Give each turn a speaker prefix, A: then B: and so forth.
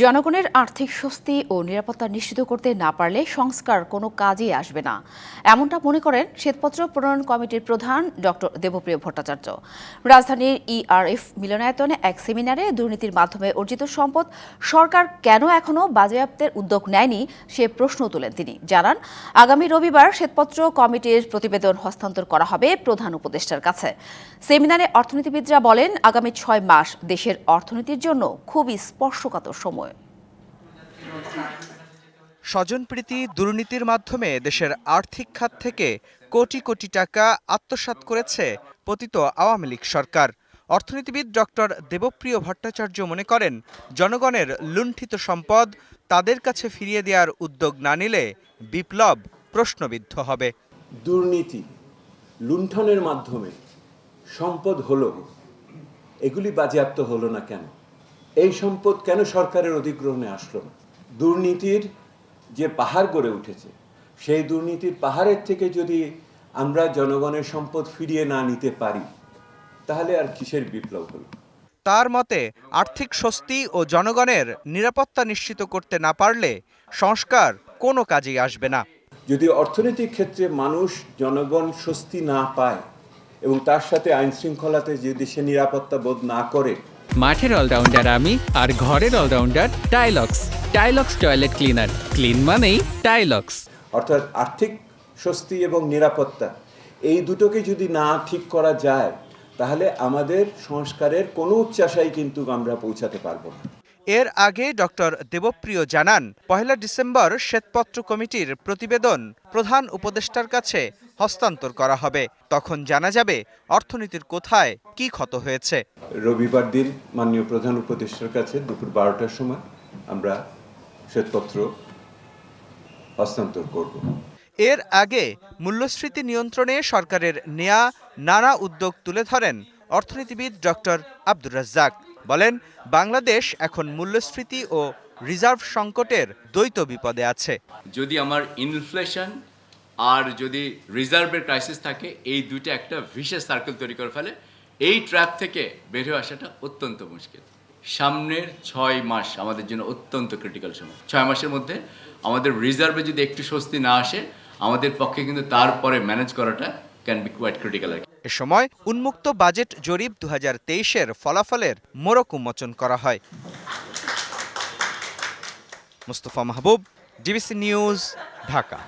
A: জনগণের আর্থিক স্বস্তি ও নিরাপত্তা নিশ্চিত করতে না পারলে সংস্কার কোনো কাজেই আসবে না। এমনটা মনে করেন শ্বেতপত্র প্রণয়ন কমিটির প্রধান ডক্টর দেবপ্রিয় ভট্টাচার্য। রাজধানীর ইআরএফ মিলনায়তনে এক সেমিনারে দুর্নীতির মাধ্যমে অর্জিত সম্পদ সরকার কেন এখনও বাজেয়াপ্তের উদ্যোগ নেয়নি সে প্রশ্ন তোলেন তিনি। জানান, আগামী রবিবার শ্বেতপত্র কমিটির প্রতিবেদন হস্তান্তর করা হবে প্রধান উপদেষ্টার কাছে। সেমিনারে অর্থনীতিবিদরা বলেন, আগামী ছয় মাস দেশের অর্থনীতির জন্য খুবই স্পর্শকাতর সময়।
B: স্বজনপ্রীতি দুর্নীতির মাধ্যমে দেশের আর্থিক খাত থেকে কোটি কোটি টাকা আত্মসাৎ করেছে পতিত আওয়ামী লীগ সরকার। অর্থনীতিবিদ ডক্টর দেবপ্রিয় ভট্টাচার্য মনে করেন, জনগণের লুণ্ঠিত সম্পদ তাদের কাছে ফিরিয়ে দেওয়ার উদ্যোগ না নিলে বিপ্লব প্রশ্নবিদ্ধ হবে।
C: দুর্নীতি লুণ্ঠনের মাধ্যমে সম্পদ হলো এগুলি বাজেয়াপ্ত হলো না কেন? এই সম্পদ কেন সরকারের অধিগ্রহণে আসলো না? দুর্নীতির যে পাহাড় গড়ে উঠেছে সেই দুর্নীতির পাহাড়ের থেকে যদি আমরা জনগণের সম্পদ ফিরিয়ে না নিতে পারি তাহলে আর কিসের বিপ্লব হলো?
B: তার মতে আর্থিক স্বস্তি ও জনগণের নিরাপত্তা নিশ্চিত করতে না পারলে সংস্কার কোনো কাজেই আসবে না।
C: যদি অর্থনৈতিক ক্ষেত্রে মানুষ জনগণ স্বস্তি না পায় এবং তার সাথে আইন শৃঙ্খলাতে যদি সে নিরাপত্তা বোধ না করে
D: মাঠের অলরাউন্ডার আমি আর ঘরের allrounder Tylox Tylox toilet cleaner clean মানেই টাইলক্স
C: অর্থাৎ আর্থিক স্বস্তি এবং নিরাপত্তা। এই দুটোকে যদি না ঠিক করা যায় তাহলে আমাদের সংস্কারের কোনো উচ্চাশাই কিন্তু আমরা পৌঁছাতে পারব না।
B: এর আগে ডক্টর দেবপ্রিয় জানান পহেলা ডিসেম্বর শ্বেতপত্র কমিটির প্রতিবেদন প্রধান উপদেষ্টার কাছে হস্তান্তর করা হবে। তখন জানা যাবে অর্থনীতির কোথায় কি ক্ষত হয়েছে।
C: রবিবার দিন মাননীয় প্রধান উপদেষ্টার কাছে দুপুর বারোটার সময় আমরা শ্বেতপত্র হস্তান্তর করব।
B: এর আগে মূল্যস্ফীতি নিয়ন্ত্রণে সরকারের নেয়া নানা উদ্যোগ তুলে ধরেন অর্থনীতিবিদ ডক্টর আব্দুর রাজ্জাক। বলেন বাংলাদেশ এখন মূল্যস্ফীতি ও রিজার্ভ সংকটের দ্বৈত বিপদে আছে।
E: যদি আমার ইনফ্লেশন আর যদি রিজার্ভের ক্রাইসিস থাকে এই দুটো একটা ভিশেষ সার্কেল তৈরি করে ফেলে এই ট্র্যাপ থেকে বের হয়ে আসাটা অত্যন্ত মুশকিল। সামনের ছয় মাস আমাদের জন্য অত্যন্ত ক্রিটিক্যাল সময়। ছয় মাসের মধ্যে আমাদের রিজার্ভে যদি একটু স্বস্তি না আসে, আমাদের পক্ষে কিন্তু তারপরে ম্যানেজ করাটা ক্যান বি কোয়াইট ক্রিটিক্যাল আর
B: এ সময় উন্মুক্ত বাজেট জরিপ দু হাজার ফলাফলের মোড়ক উন্মোচন করা হয়। Mustafa Mahbub DBC news Dhaka.